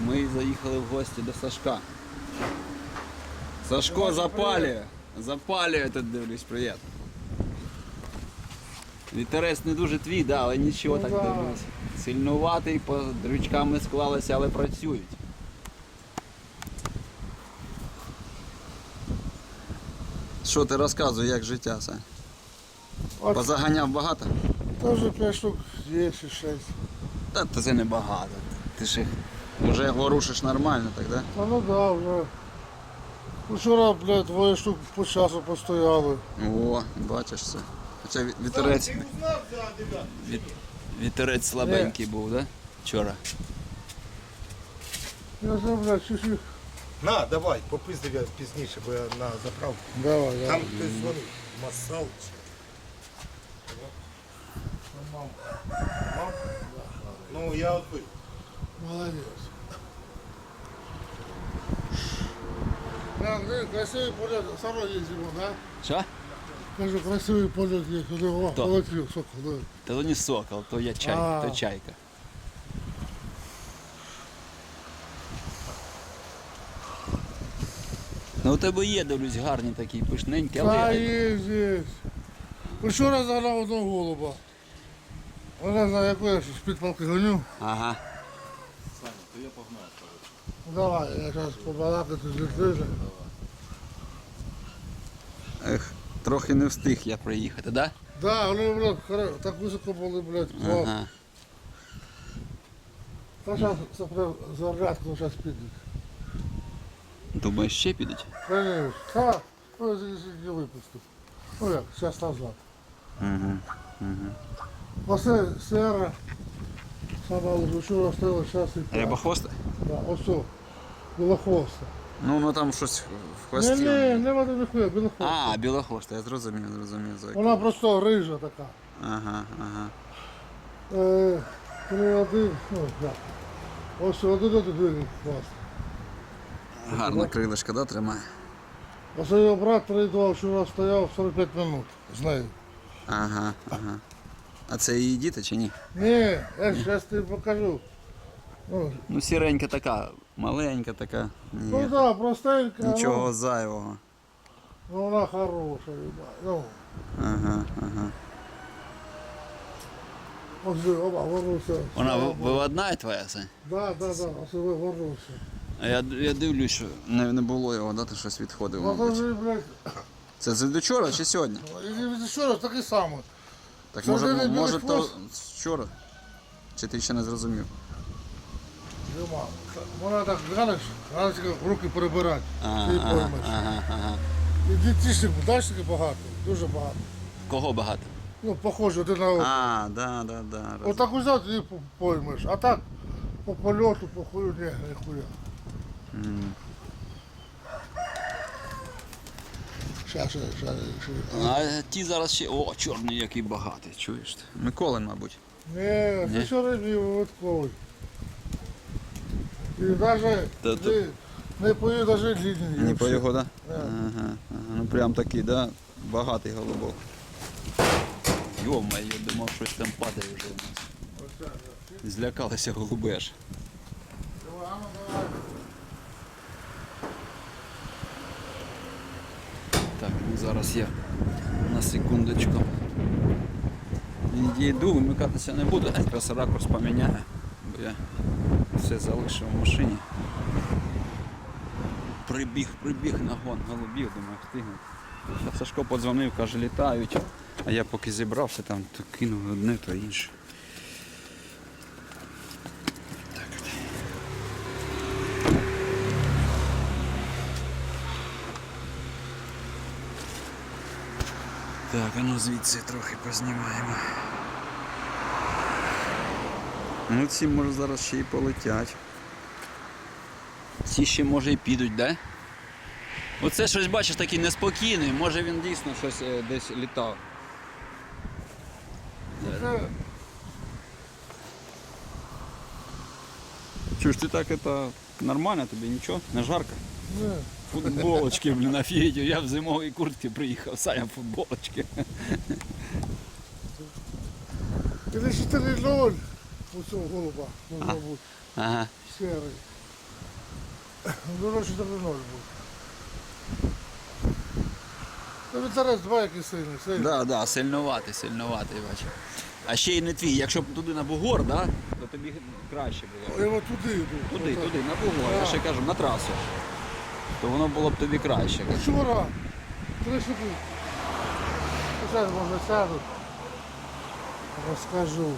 Ми заїхали в гості до Сашка. Сашко запалює. Запалює тут дивлюсь, привіт. Вітерець не дуже твій, да, але нічого Ну так да. дивлюсь. Сильнуватий, по дрючками склалися, але працюють. Що ти розказуй, як життя? От Позаганяв багато? теж 5 штук є чи 6. Та це не багато. Ти ж їх вже ворушиш нормально, так, да? Та ну да, вже. Вчора, блядь, двоє штук по часу постояли. О, бачиш це. Хоча ві- вітерець, віт- вітерець слабенький був, да? Вчора. Я вже, блядь, чуть-чуть. На, давай, попиздив я пізніше, бо я на заправку. Давай, Там давай. хтось дзвонив. Масал. Ну, я відбив. Молодець. Так, красивий полет, саме їздимо, да? Що? Кажу, красивий полет є, куди о, полетів, сокол, да. Та то не сокол, то я чай, А. то чайка. Ну у тебе є, дивлюсь, гарні такі пишненькі, але Та я- є здесь. Вчора загнав одного голуба. Вона знає, яку я з-під палки гоню. Ага. Ну, Давай, я зараз побалакати з людьми. Ех, трохи не встиг я приїхати, да? Да, вони, блядь, хоро- так високо були, блядь, клас. Ага. Та зараз це прям зарядку зараз підуть. Думаєш, ще підуть? Конечно. Та, ну, я не випустив. Ну як, зараз назад. Угу. Оце сера. Сама вчора стояла, зараз і так. Рябохвости? Да, ось о, білохвоста. Ну, ну там щось в хвості. ні, нема там ніхуя, білохвоста. А, білохвоста, я зрозумів, зрозумів. за Вона просто рижа така. Ага, ага. Е, три один, ну, так. Ось один один хвост. Гарна крилишка, да, тримає? Ось його брат 3-2 вчора стояв 45 минут з нею. Ага, ага. А це її діти чи ні? Ні, я зараз тобі покажу. Ну, Ну, сіренька така, маленька така. ну Ні. да, простенька. Нічого зайвого. Ну, вона хороша. Ну, Ага, ага. ось же, оба. Вона виводна твоя, Сань? Да, да, да, ось ви вернувся. А я, я дивлюсь, що не, не було його, да, ти щось відходив, Ну, мабуть. Це з вчора чи сьогодні? і від вчора такий самий. Так Це може, може то вчора? Чи ти ще не зрозумів? Нема. Вона так глянеш, тільки руки перебирати. Ага, Ти ага, поймеш. ага, ага. І дачники багато, дуже багато. Кого багато? Ну, похожі один на одного. А, да, да, да. роз- Отак взяв і поймеш. А так по польоту, по хую, ні, ніхуя. М. Щас, щас, щас, щас. А ті зараз ще. О, чорний який багатий, чуєш? ти? Миколин, мабуть. Ні, це що рибі випадковий. І навіть Та то- не, не поїду навіть лінії. Не по його, да? Да. Ага, ага. Ну прям такий, да? Багатий голубок. Йо-моє, думав, щось там падає вже у нас. Злякалися голуби аж. Так, ну зараз я на секундочку відійду, вимикатися не буду, а якраз ракурс поміняю, бо я все залишив в машині. Прибіг, прибіг на гон голубів, думаю, встигну. Сашко подзвонив, каже, літають. А я поки зібрався, там то кинув одне, то інше. Так, а ну звідси трохи познімаємо. Ну ці може зараз ще й полетять. Ці ще може і підуть, да? Оце щось бачиш такий неспокійний, може він дійсно щось е, десь літав. Це, Чуєш, ти так это нормально тобі нічого? Не жарко? ні. Футболочки, блін, офігеть, я в зимовій куртці приїхав, Саня в футболочки. Или 4-0 у цього голуба, ну, мабуть, Ага. серий. Дорожче 4-0 був. Та вітерець два який сильний, сильний. Да, да, сильноватий, сильноватий, бачу. А ще й не твій. Якщо б туди на бугор, да, то тобі краще було. Я от туди йду. Туди, Отак. туди, на бугор. Я ще кажу, на трасу. То воно було б тобі краще. Вчора. Три штуки. Зараз може сяду. Розкажу.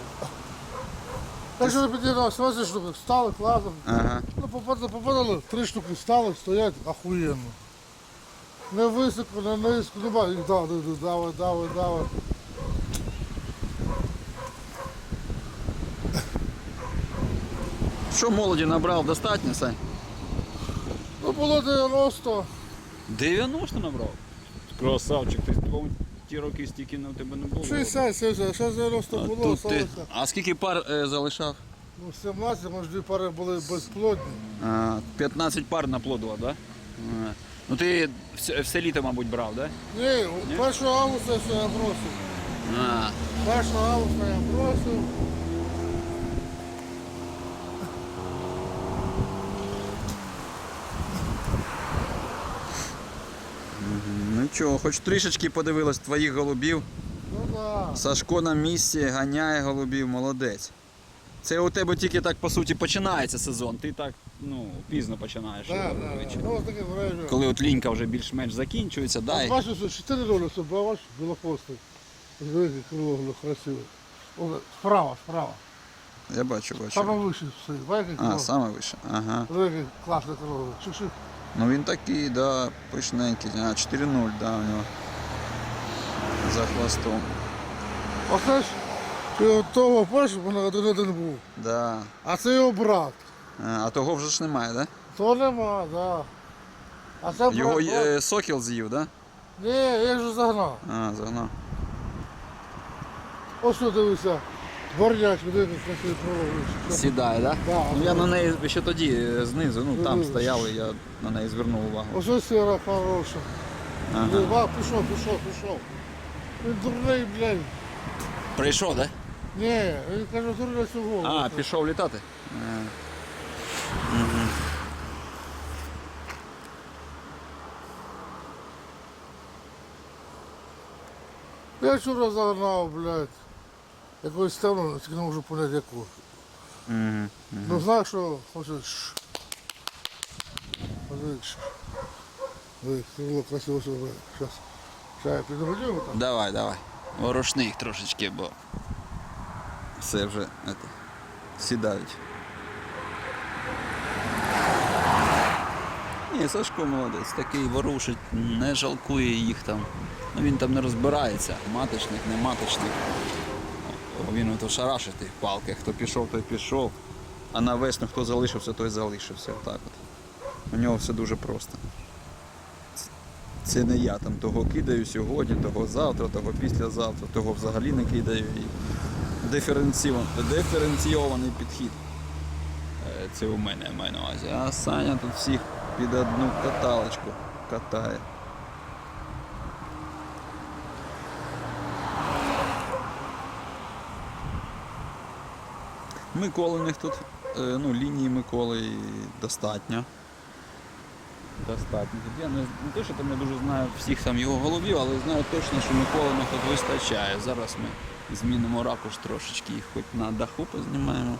Так що підігнав 17 штук, встали, класом. Ага. Ну, попадали, попадали, три штуки встали, стоять охуєнно. Не високо, не низько, не бачу, їх давай, давай, давай, давай. Що молоді набрав достатньо, Сань? Ну було 90. 90 набрав. Красавчик, ти по ті роки стільки на тебе не було. 60, 70, зараз 90 А, було, тут ти... осталося. а скільки пар е, залишав? Ну, 17, може дві пари були безплодні. А, 15 пар наплодував, так? Да? А. Ну ти все, все літо, мабуть, брав, так? Ні, 1 августа все я бросив. Да? А. 1 августа я бросив. Ну чого, хоч трішечки подивилась твоїх голубів. Ну да. Сашко на місці ганяє голубів, молодець. Це у тебе тільки так по суті починається сезон. Ти так ну, пізно починаєш. Да, його да, да. Ну, таке враження. Коли от лінька вже більш-менш закінчується, да, і- Бачиш, 4 роли собі, бачиш, білохвостий. Велике крило красиве. Справа, справа. я бачу, бачу. Саме вище все. Бачиш, А, саме вище. Ага. Велике класне крило. Ну він такий, да, пишненький. А, 4-0, да, у нього. За хвостом. Оце ж ти от того бачиш, воно один-один був. Да. А це його брат. А, а того вже ж немає, да? То нема, да. А це брат. Його брат. е, сокіл з'їв, да? Ні, я ж загнав. А, загнав. Ось що дивися. Красивий пролог. Сідає, да? Да. Ну я на неї ще тоді е, знизу, ну там стояли, я на неї звернув увагу. Ось ось сіра хороша. Ага. Ага. Пішов, пішов, пішов. Він дурний, блядь. Прийшов, да? Ні, він каже, дурний цю. А, пішов літати? Е, Я вчора загнав, блядь. Якусь темну, тільки не можу поняти яку. мгм. Ну знаєш, що хочеш. Подивись. Дивись, це було красиво все. Зараз. Зараз я підгодю там. Давай, давай. Ворушни їх трошечки, бо все вже это, сідають. Ні, Сашко молодець, такий ворушить, не жалкує їх там. Ну він там не розбирається, маточник, не маточник. Він ото шарашить тих палки, хто пішов, той пішов. А на весну хто залишився, той залишився. Отак от. У нього все дуже просто. Це не я там того кидаю сьогодні, того завтра, того післязавтра, того взагалі не кидаю. І диференційований підхід. Е, Це у мене я маю на увазі. А Саня тут всіх під одну каталочку катає. Миколиних тут, е, ну, лінії Миколи достатньо. Достатньо. Я не, не те, що там не дуже знаю всіх там його голубів, але знаю точно, що Миколиних тут вистачає. Зараз ми змінимо ракурс трошечки, їх хоч на даху познімаємо.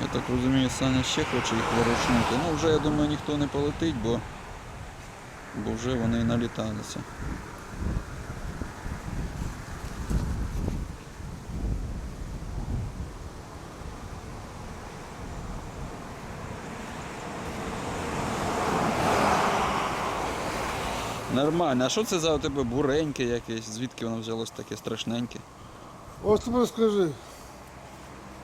Я так розумію, Саня ще хоче їх ворушнути. Ну вже я думаю ніхто не полетить, бо, бо вже вони наліталися. Нормально. А що це за у тебе буреньке якесь? Звідки воно взялось таке страшненьке? Ось тепер скажи.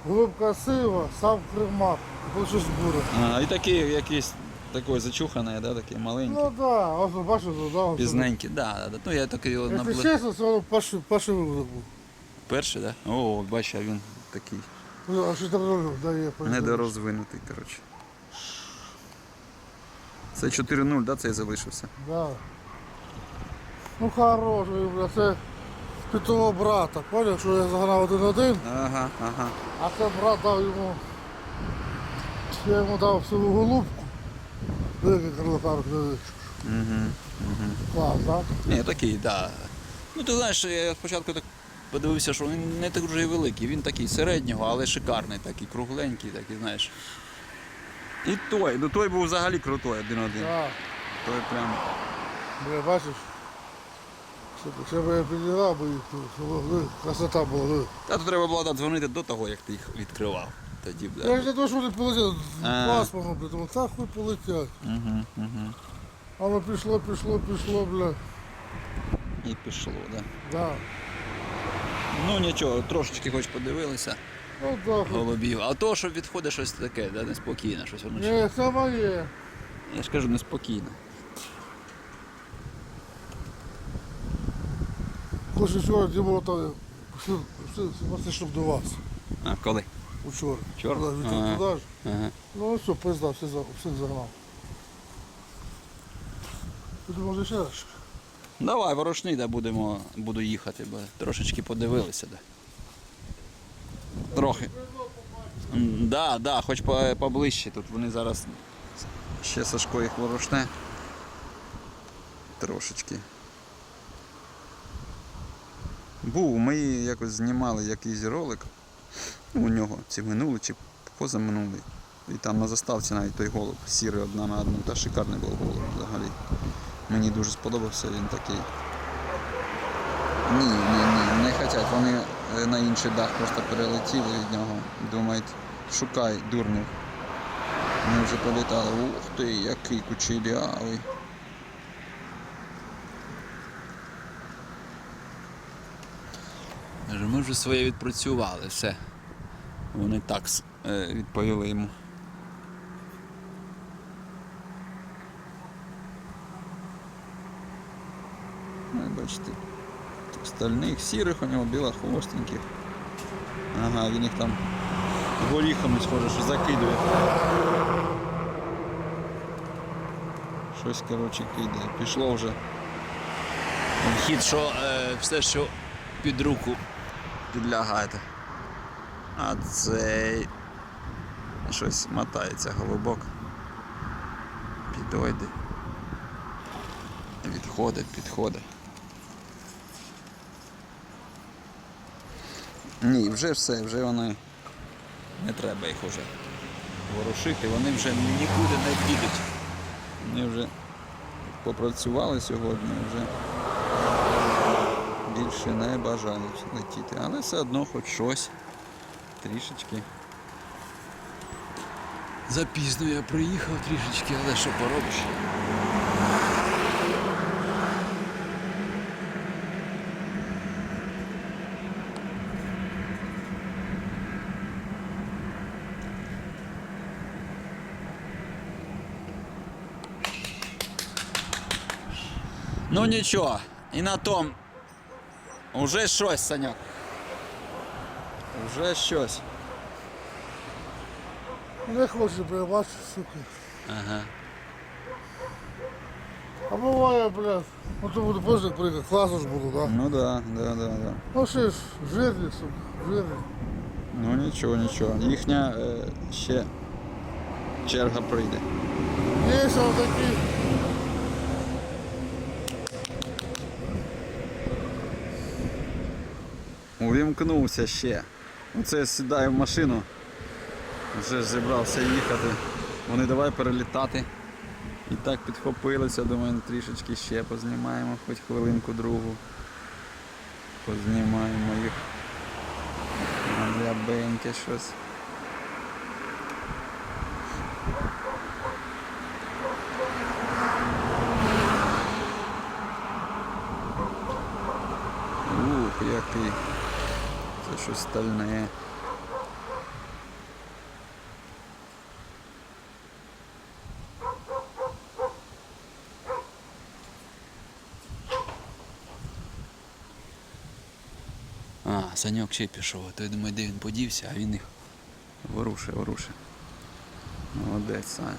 Голубка сива, сам кремак. Хочу збура. А, і таке якесь такое зачухане, да, таке маленьке. Ну да, ось бачиш, задав. Пізненьке, да, да, да. Ну я так його Якщо набле... чесно, це воно перший, перший виводок був. Перший, да? О, бач, а він такий Ну, А що там ролів дає? недорозвинутий, коротше. Це 4-0, да, цей залишився? Да. Ну хороший, бля, це з того брата, поняв, що я загнав один-один, Ага, ага. а це брат дав йому Я йому дав свою голубку. Карлопарок великий. Угу. Клас, так? Ні, такий, так. Да. Ну ти знаєш, я спочатку так подивився, що він не так вже і великий. Він такий середнього, але шикарний, такий кругленький, такий, знаєш. І той, ну той був взагалі крутой один-один. Так. Той прям. Бля, бачиш? Щоб- я підіграв то щоб красота була. Та тут треба було додзвонити до того, як ти їх відкривав. Тоді б. Я ж не то, що вони полетять блядь, думаю, так хуй полетять. Угу, угу. А воно пішло, пішло, пішло, бля. І пішло, так. Да. Да. Ну нічого, трошечки хоч подивилися Ну так. голубів. А то, що відходить щось таке, да, неспокійне, щось воно. Ні, це моє. Я ж кажу, неспокійне. Хоч вчора там пішли, пішли 17 штук до вас. А коли? Учора. Вчора? Туди, Ага. туди ж. Ага. Ну все, пизда, за- всіх загнав. Ти може ще раз? Давай, ворошни, да будемо, буду їхати, бо трошечки подивилися. Да. Трохи. М, Да, да, хоч по- поближче. Тут вони зараз ще Сашко їх ворошне. Трошечки. Був, ми якось знімали якийсь ролик. У нього чи минулий, чи позаминулий. І там на заставці навіть той голуб сірий одна на одну. Та шикарний був голуб взагалі. Мені дуже сподобався він такий. Ні, ні, ні, не хочуть. Вони е, на інший дах просто перелетіли від нього. Думають, шукай дурнів. Вони вже політали. Ух ти, який кучерявий. Ми вже своє відпрацювали, все. Вони так е, відповіли йому. Ну, бачите, стальних, сірих у нього білохвостеньких. Ага, він їх там горіхами схоже, що закидує. Щось, коротше, кидає. Пішло вже. Хід, що е, все, що під руку підлягає. А цей щось мотається голубок. Підойде. Відходить, підходить. Ні, вже все, вже вони не треба їх уже ворушити, вони вже нікуди не підуть. Вони вже попрацювали сьогодні, вже більше не бажають летіти. Але все одно хоч щось трішечки. Запізно я приїхав трішечки, але що поробиш? Ну нічого, і на том уже щось, Саньок. Уже щось. Не хочу, бля, бачиш, сука. Ага. А буває, бля, ну то буде позже приїхати, класно ж буду, так? Ну да, да, да, да. Ну ще ж, жирні, сука, жирні. Ну нічого, нічого. Їхня е, ще черга прийде. Є ще такі. Увімкнувся ще. Оце я сідаю в машину. Вже зібрався їхати. Вони давай перелітати. І так підхопилися, думаю, ну, трішечки ще познімаємо, хоч хвилинку другу. Познімаємо їх. Лябеньке щось. Ух, який. Це щось стальне. А, Саньок ще пішов, а то я думаю, де він подівся, а він їх ворушить, ворушить. Молодець, Саня.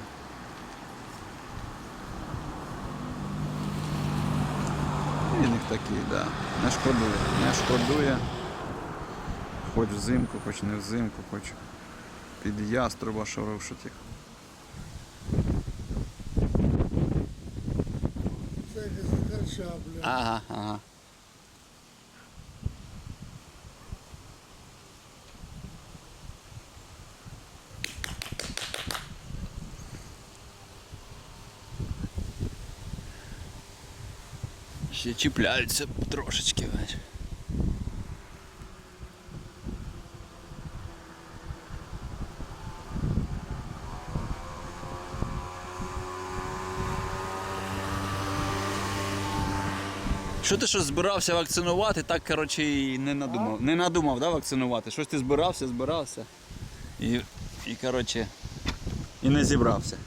Він їх такий, да. Не шкодує, не шкодує хоч взимку, хоч не взимку, хоч під яструба шорошить їх. Це харча, бля. Ага, ага. Ще чіпляються трошечки, бачиш. Що ти що збирався вакцинувати, так коротше і не надумав. Не надумав, да, вакцинувати. Щось ти збирався, збирався. І, і коротше, і не зібрався.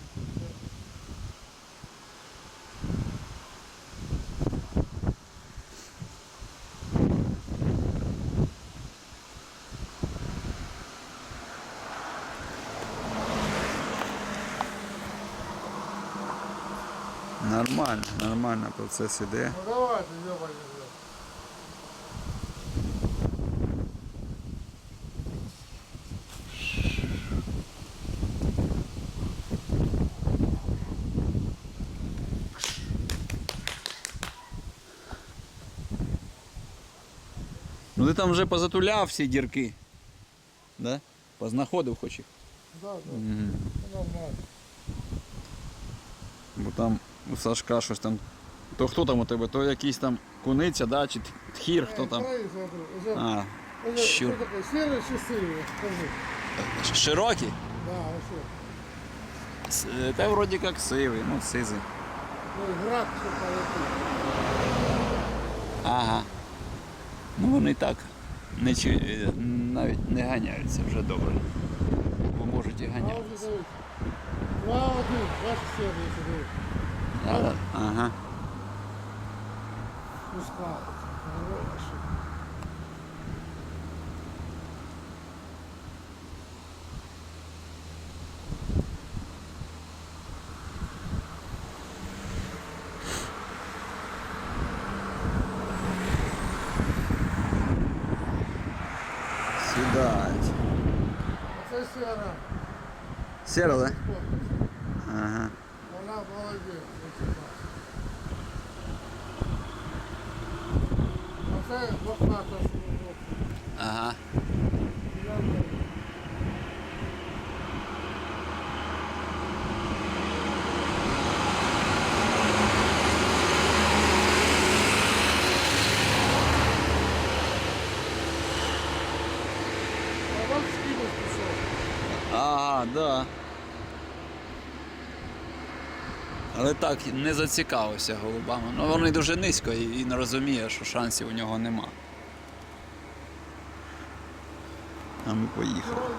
Нормально, нормально процес іде. Ну давайте, ёбаный, бля. Ну ти там вже позатуляв всі дірки. Да? Познаходив хоч їх. Да, да, Мгм. ну, нормально. Бо там у Сашка щось там. То хто там у тебе? То якийсь там куниця, да? чи тхір, хто там? Смотри, смотри, уже- А, уже щур. Что такое, серый чи сырый? Скажи. ш- широкий? Да, вообще. С- е, Та вроді як сивий, ну сизий. Ну, град что полетит. Ага. Ну вони так. Не, чи- е, навіть не ганяються вже добре. Бо можуть і А уже ганятися. дивись. Два один, бачиш серый, якщо дивись. Ага. ага. Пускай. Хорошо. Сідають. Оце сера. Сіро, да? Ага. Вона молодець. оце так. Оце лохмата свого. Ага. Ага, да. Але так не зацікавився голубами. Ну вони дуже низько і він розуміє, що шансів у нього нема. А ми поїхали.